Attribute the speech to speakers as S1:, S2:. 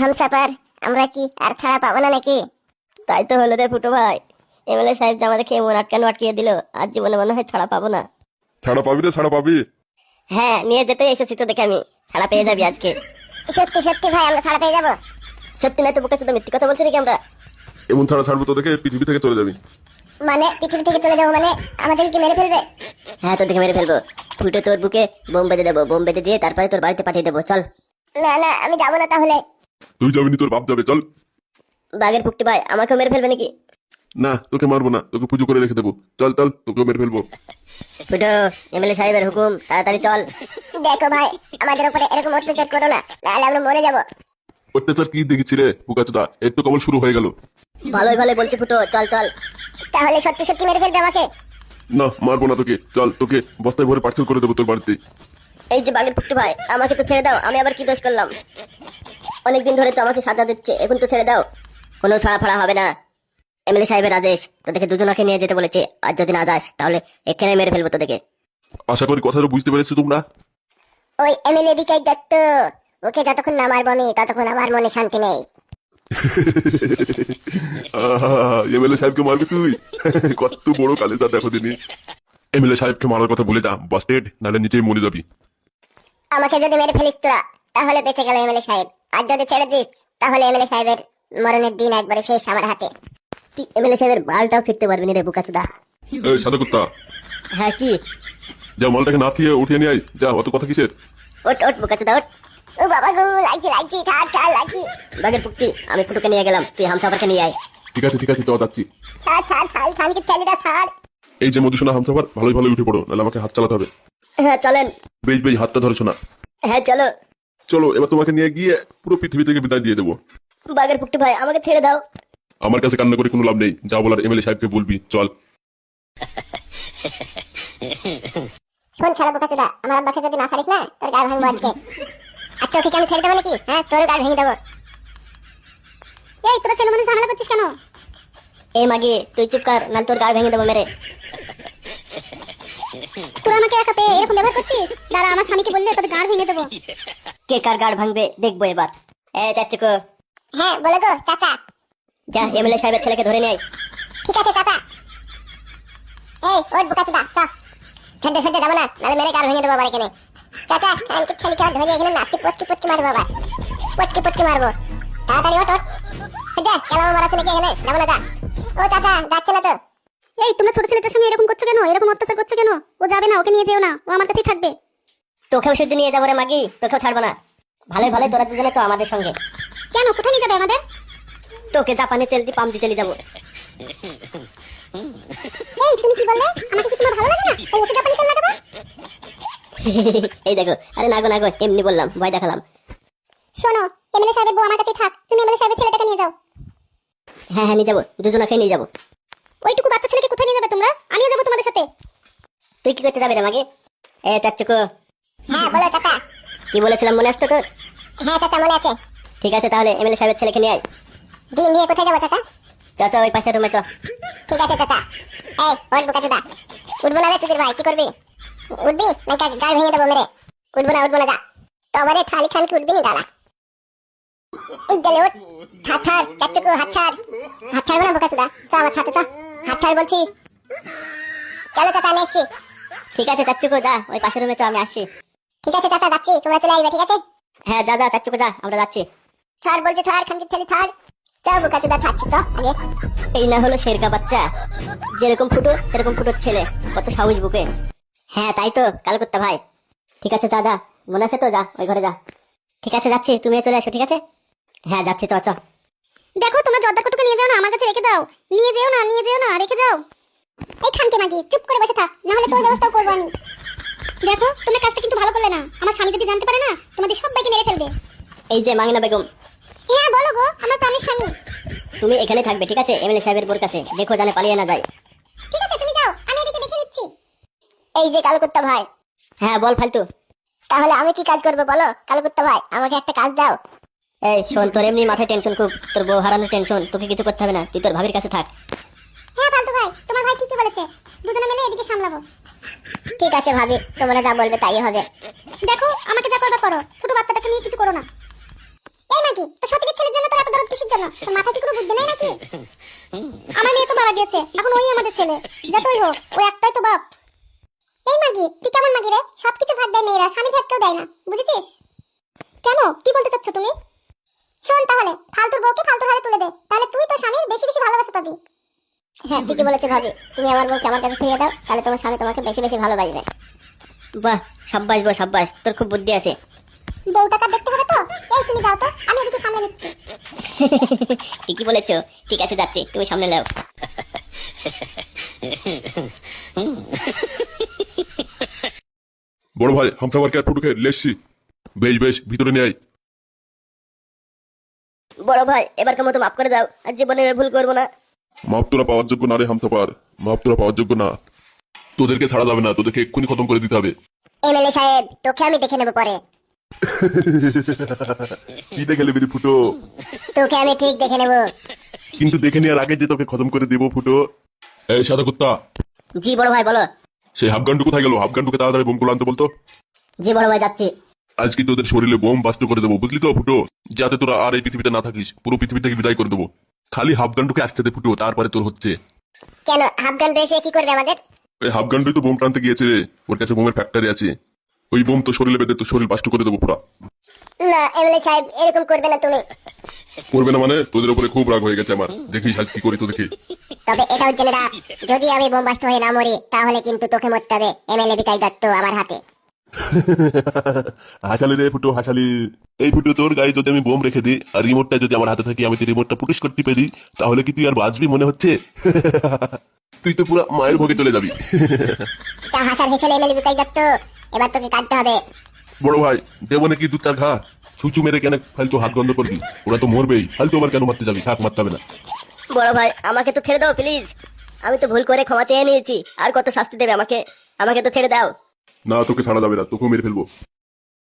S1: হামসাপার আমরা কি আর ছাড়া পাবো না নাকি? তাই তো হলো রে ফুটো ভাই। এমএলএ সাহেব যে আমাদের খেয়ে মন আটকানো আটকিয়ে দিল আজ জীবনে মনে হয় ছাড়া পাবো না।
S2: ছাড়া পাবি রে ছাড়া পাবি।
S1: হ্যাঁ নিয়ে যেতে এসেছি তো দেখে আমি। ছাড়া পেয়ে যাবি আজকে। সত্যি সত্যি ভাই আমরা ছাড়া পেয়ে যাব। সত্যি নয় তো বুকে তো মিথ্যে কথা বলছি নাকি আমরা?
S2: এমন ছাড়া ছাড়বো তো দেখে পৃথিবী থেকে চলে যাবি।
S1: মানে পৃথিবী থেকে চলে যাব মানে আমাদের কি মেরে ফেলবে? হ্যাঁ তোর থেকে মেরে ফেলব। ফুটো তোর বুকে বোম বেঁধে দেবো। বোম বেঁধে দিয়ে তারপরে তোর বাড়িতে পাঠিয়ে দেবো। চল। না না আমি যাব না তাহলে।
S2: তুই যাবি নি তোর বাপ যাবে চল।
S1: বাঘের ফুকটি ভাই আমাকে মেরে ফেলবে নাকি?
S2: না তোকে মারবো না তোকে পুজো করে রেখে দেবো। চল চল তোকে মেরে ফেলব।
S1: ফুটো এমএলএ সাহেবের হুকুম তাড়াতাড়ি চল। দেখো ভাই আমাদের উপরে এরকম অত্যাচার করো না নাহলে আমরা মরে যাব।
S2: অত্যাচার কি দেখেছি রে বুকাচোদা এর তো কেবল শুরু হয়ে গেল।
S1: ভালোই ভালোই বলছি ফুটো চল চল। তাহলে সত্যি সত্যি মেরে ফেলবে আমাকে?
S2: না মারবো না তোকে চল তোকে বস্তায় ভরে পার্সেল করে দেবো তোর বাড়িতে।
S1: এই যে বাঘের ফুকটি ভাই আমাকে তো ছেড়ে দাও আমি আবার কি দোষ করলাম? অনেকদিন ধরে তো আমাকে সাজা দিচ্ছে এখন তো ছেড়ে দাও। কোনো ছাড়া ফাড়া হবে না। এমএলএ সাহেবের আদেশ তোদেরকে দুজনকে নিয়ে যেতে বলেছে আর যদি না যাস তাহলে এখানে মেরে ফেলব তোদেরকে।
S2: আশা করি কথাটা বুঝতে পেরেছ তোমরা।
S1: ওই এমএলএ বিকাশ দত্ত ওকে যতক্ষণ না মারবো আমি ততক্ষণ আমার মনে শান্তি নেই।
S2: এমএলএ সাহেবকে মারবি তুই? কত বড় কালেজা দেখো দিনি। এমএলএ সাহেবকে মারার কথা বলে যা বাস্টেড নাহলে নিচেই মরে যাবি।
S1: আমাকে যদি মেরে ফেলিস তোরা তাহলে বেঁচে গেল এমএলএ সাহেব। আর যদি ছেড়ে দিস তাহলে এমএলএ সাহেবের মরণের দিন একবারে শেষ আমার হাতে। তুই এমএলএ সাহেবের বালটাও ছিটতে পারবি না রে বুকাচুদা।
S2: এই সাদা কুত্তা।
S1: হ্যাঁ কি?
S2: যা মালটাকে না থিয়ে উঠিয়ে নিয়ে আয়। যা অত কথা কিসের?
S1: ওট ওট বুকাচুদা ওট ও বাবা গো লাগছে লাগছে ছাড় ছাড় লাগছে। বাগের পুক্তি আমি ফুটুকে নিয়ে গেলাম। তুই হামসাফারকে নিয়ে আয়।
S2: ঠিক আছে ঠিক আছে চ যাচ্ছি।
S1: ছাড় ছাড় ছাড় ছাড়কে ছেলেটা ছাড়
S2: এই যে মধুসোনা হামসাফার ভালোই ভালোই উঠে পড়ো। নাহলে আমাকে হাত চালাতে হবে।
S1: হ্যাঁ চলেন।
S2: বেশ বেশ হাতটা ধরেছো না
S1: হ্যাঁ চলো।
S2: চলো এবার তোমাকে নিয়ে গিয়ে পুরো পৃথিবী থেকে বিদায় দিয়ে দেবো।
S1: বাগের পুক্তি ভাই আমাকে ছেড়ে দাও।
S2: আমার কাছে কান্না করে কোনো লাভ নেই। যা বলার এমএলএ সাহেবকে বলবি চল।
S1: শোন ছাড়া বোকাচুদা আমার আব্বাকে যদি না ছাড়িস না তোর গাড় ভাঙবো আজকে। আর তোকে কি আমি ছেড়ে দেবো নাকি? হ্যাঁ তোর গাড় ভেঙে দেবো। এই তোরা ছেলে মানুষ ঝামেলা করছিস কেন? এই মাগি তুই চুপ কর নাহলে তোর গাড় ভেঙে দেবো মেরে।
S3: তোরা আমাকে একা পেয়ে এরকম ব্যবহার করছিস? দাঁড়া আমার স্বামীকে বললে তোদের গাড় ভেঙে দেবো।
S1: কে কার গাড় ভাঙবে দেখব এবার। এ চাচ্চুকো
S3: হ্যাঁ বলে গো চাচা।
S1: যা এমএলএ সাহেবের ছেলেকে ধরে নেয়
S3: ঠিক আছে চাচা। এই ওর বুকাতে দা চা।
S1: ছেড়ে ছেড়ে যাব না নাহলে মেরে গাড় ভেঙে দেবো আবার এখানে।
S3: চাচা কালকে ছেলেকে ধরে এখানে নাতি পটকি পটকি মারবো আবার। পটকি পটকি মারবো। তাড়াতাড়ি ওঠ ওঠ। যা কেলামা মারাচ্ছে নাকি এখানে যাব না যা। ও চাচা যাচ্ছে না তো। এই তোমরা ছোট ছেলেটার সঙ্গে এরকম করছ কেন? এরকম অত্যাচার করছ কেন? ও যাবে না ওকে নিয়ে যেও না। ও আমার কাছেই থাকবে।
S1: তোকেও শুদ্ধ নিয়ে যাব রে মাগি তোকেও ছাড়বো না। ভালোই ভালোই তোরা দুজনে চ আমাদের সঙ্গে।
S3: কেন? কোথায় নিয়ে যাবে আমাদের?
S1: তোকে জাপানি তেল দিয়ে পাম দিতে নিয়ে যাব।
S3: এই তুমি কি বললে? আমাকে কি তোমার ভালো লাগে না? তাই ওকে জাপানি তেল লাগাবো?
S1: এই দেখো আরে নাগো নাগো এমনি বললাম ভয় দেখালাম।
S3: শোনো এমএলএ সাহেবের বউ আমার কাছেই থাক। তুমি এমএলএ সাহেবের ছেলেটাকে নিয়ে যাও।
S1: হ্যাঁ হ্যাঁ নিয়ে যাব দুজনকে নিয়ে যাব।
S3: ওইটুকু বাচ্চা ছেলেকে কোথায় নিয়ে যাবে তোমরা? আমিও যাব তোমাদের সাথে।
S1: তুই কি করতে যাবে রে মাগে? এ চাচ্চুকো
S3: হ্যাঁ বলো চাচা।
S1: কি বলেছিলাম মনে আসতো তোর?
S3: হ্যাঁ চাচা মনে আছে।
S1: ঠিক আছে তাহলে এমএলএ সাহেবের ছেলেকে নিয়ে আয়।
S3: দিন নিয়ে কোথায় যাব চাচা?
S1: চ চ ওই পাশে রুমে চ।
S3: ঠিক আছে চাচা। এই ওর বোকা চোদা। উঠবো না রে চুদির ভাই কি করবি? উঠবি? না গাল ভেঙে দেবো মেরে। উঠবো না উঠবো না যা। তোমারে থালি খান কি উঠবি না দাঁড়া এই গেলে ওঠ। হাত ছাড় চাচ্চুকু হাত ছাড়। হাত ছাড়বো না বোকা চোদা। চ আমার সাথে চ। ছাড় বলছি। চলো চাচা আমি এসছি
S1: ঠিক আছে চাচ্চুকো যা ওই পাশের রুমে চ আমি আসছি।
S3: ঠিক আছে চাচা যাচ্ছি তোমরা চলে আসবে ঠিক আছে?
S1: হ্যাঁ যা যা চাচ্চুকো যা আমরা যাচ্ছি।
S3: ছাড় বলছি ছাড় খানকি ছেলে ছাড় চ বোকা চোদা ছাড়ছি চ আগে।
S1: এই না হলো শেরকা বাচ্চা। যেরকম ফুটো সেরকম ফুটোর ছেলে। কত সাহস বুকে। হ্যাঁ তাই তো কাল করতে ভাই। ঠিক আছে যা যা মনে আছে তো যা ওই ঘরে যা। ঠিক আছে যাচ্ছি তুমি চলে আসো ঠিক আছে? হ্যাঁ যাচ্ছি চ চ।
S3: কটুকে নিয়ে যাও না আমার কাছে রেখে দাও। নিয়ে যেও না নিয়ে যেও না রেখে যাও। এই খানকে মাগি চুপ করে বসে থাক না হলে তোর ব্যবস্থাও করব আমি। দেখো তোমরা কাজটা কিন্তু ভালো করলে না। আমার স্বামী যদি জানতে পারে না তোমাদের সবাইকে মেরে ফেলবে।
S1: এই যে মাঙ্গিনা বেগম।
S3: হ্যাঁ বলো গো আমার প্রাণের স্বামী।
S1: তুমি এখানে থাকবে ঠিক আছে? এমএলএ সাহেবের বোর কাছে। দেখো জানে পালিয়ে না যায়।
S3: ঠিক আছে তুমি যাও আমি এদিকে দেখে নিচ্ছি।
S1: এই যে কালকুত্তা ভাই। হ্যাঁ বল ফালতু।
S3: তাহলে আমি কি কাজ করব বলো? কালকুত্তা ভাই আমাকে একটা কাজ দাও।
S1: এই শোন তোর এমনি মাথায় টেনশন খুব তোর বউ হারানোর টেনশন তোকে কিছু করতে হবে না তুই তোর ভাবির কাছে থাক।
S3: হ্যাঁ ফালতু ভাই তোমার ভাই ঠিকই বলেছে। দুজনে মিলে এদিকে সামলাবো।
S1: ঠিক আছে ভাবি তোমরা যা বলবে তাই হবে।
S3: দেখো আমাকে যা করবে করো ছোট বাচ্চাটাকে নিয়ে কিছু করো না। এই
S4: নাকি তো সতীকের ছেলের জন্য তোর এত দরদ কিসের জন্য? তোর মাথায় কি কোনো বুদ্ধি নেই নাকি? আমার মেয়ে তো মারা গিয়েছে এখন ওই আমাদের ছেলে। যতই হোক ওই একটাই তো বাপ। এই মাগি তুই কেমন মাগি রে? সবকিছু ভাগ দেয় মেয়েরা স্বামী ভাগ কেউ দেয় না বুঝেছিস? কেন? কি বলতে চাচ্ছ তুমি? শোন তাহলে ফালতুর বউকে ফালতুর হাতে তুলে দে তাহলে তুই তোর স্বামীর বেশি বেশি ভালোবাসা পাবি।
S3: হ্যাঁ ঠিকই বলেছে ভাবি। তুমি আমার বউকে আমার কাছে ফিরিয়ে দাও তাহলে তোমার স্বামী তোমাকে বেশি বেশি ভালোবাসবে।
S1: বাহ সাব্বাস বো সাব্বাস তোর খুব বুদ্ধি আছে।
S4: বউটাকে দেখতে হবে তো? এই তুমি যাও তো আমি এদিকে সামলে নিচ্ছি।
S1: ঠিকই বলেছ ঠিক আছে যাচ্ছি তুমি সামনে নাও।
S2: বড় ভাই হামসাবারকে আর ফুটুকে লেসছি। বেশ বেশ ভিতরে নিয়ে আয়।
S1: বড় ভাই এবারকার মতো মাফ করে দাও। আর জীবনে ভুল করব না।
S2: মাপ তোরা পাওয়ার যোগ্য না রে হামসাপার মাপ তোরা পাওয়ার যোগ্য না। তোদেরকে ছাড়া যাবে না তোদেরকে এক্ষুনি খতম করে দিতে হবে।
S3: এমএলএ সাহেব তোকে আমি দেখে নেব পরে।
S2: কি দেখে নেবি ফুটো?
S3: তোকে আমি ঠিক দেখে নেব।
S2: কিন্তু দেখে নেওয়ার আগে যে তোকে খতম করে দেবো ফুটো। এই সাদা কুত্তা।
S1: জি বড় ভাই বলো।
S2: সেই হাফগান্ডু কোথায় গেল? হাফগান্ডুকে তাড়াতাড়ি বোমগুলো আনতে বলতো।
S1: জি বড় ভাই যাচ্ছি।
S2: আজকে তোদের শরীরে বোম বাস্ট করে দেবো বুঝলি তো ফুটো? যাতে তোরা আর এই পৃথিবীতে না থাকিস পুরো পৃথিবী থেকে বিদায় করে দেবো। খালি হাফগান্ডুকে আসতে দে ফুটো তারপরে তোর হচ্ছে।
S3: কেন হাফগান রয়েছে কি করবে আমাদের?
S2: এই হাফগান্ডুই তো বোম প্রান্তে গিয়েছে রে ওর কাছে বোমের ফ্যাক্টরি আছে। ওই বোম তো শরীরে বেঁধে তোর শরীর বাস্ট করে দেবো পুরা।
S3: না এমএলএ সাহেব এরকম করবে না তুমি।
S2: করবে না মানে? তোদের উপরে খুব রাগ হয়ে গেছে আমার। দেখিস আজ কি করি তো দেখি
S3: তবে এটাও জেনে রাখ যদি আমি বোমবাস্ট হয়ে না মরি তাহলে কিন্তু তোকে মরতে হবে এমএলএ বিকাশ দত্ত আমার হাতে।
S2: হাসালি রে ফুটো হাসালি। এই ফুটো তোর গায়ে যদি আমি বোম রেখে দিই আর রিমোটটা যদি আমার হাতে থাকে আমি রিমোটটা পুটুস করে টিপে দিই তাহলে কি তুই আর বাঁচবি মনে হচ্ছে? তুই তো পুরো মায়ের ভোগে চলে যাবি।
S3: হাসার হেসেলে এমএলএ বিকাশ দত্ত এবার তোকে কাটতে হবে।
S2: বড় ভাই দেবো নাকি দু চার ঘা? ছুঁচু মেরে কেন ফালতু হাত বন্ধ করবি? ওরা তো মরবেই ফালতু আবার কেন মারতে যাবি? থাক মারতে হবে না।
S1: বড় ভাই আমাকে তো ছেড়ে দাও প্লিজ। আমি তো ভুল করে ক্ষমা চেয়ে নিয়েছি আর কত শাস্তি দেবে আমাকে? আমাকে তো ছেড়ে দাও।
S2: না তোকে ছাড়া যাবে না তোকেও মেরে ফেলব।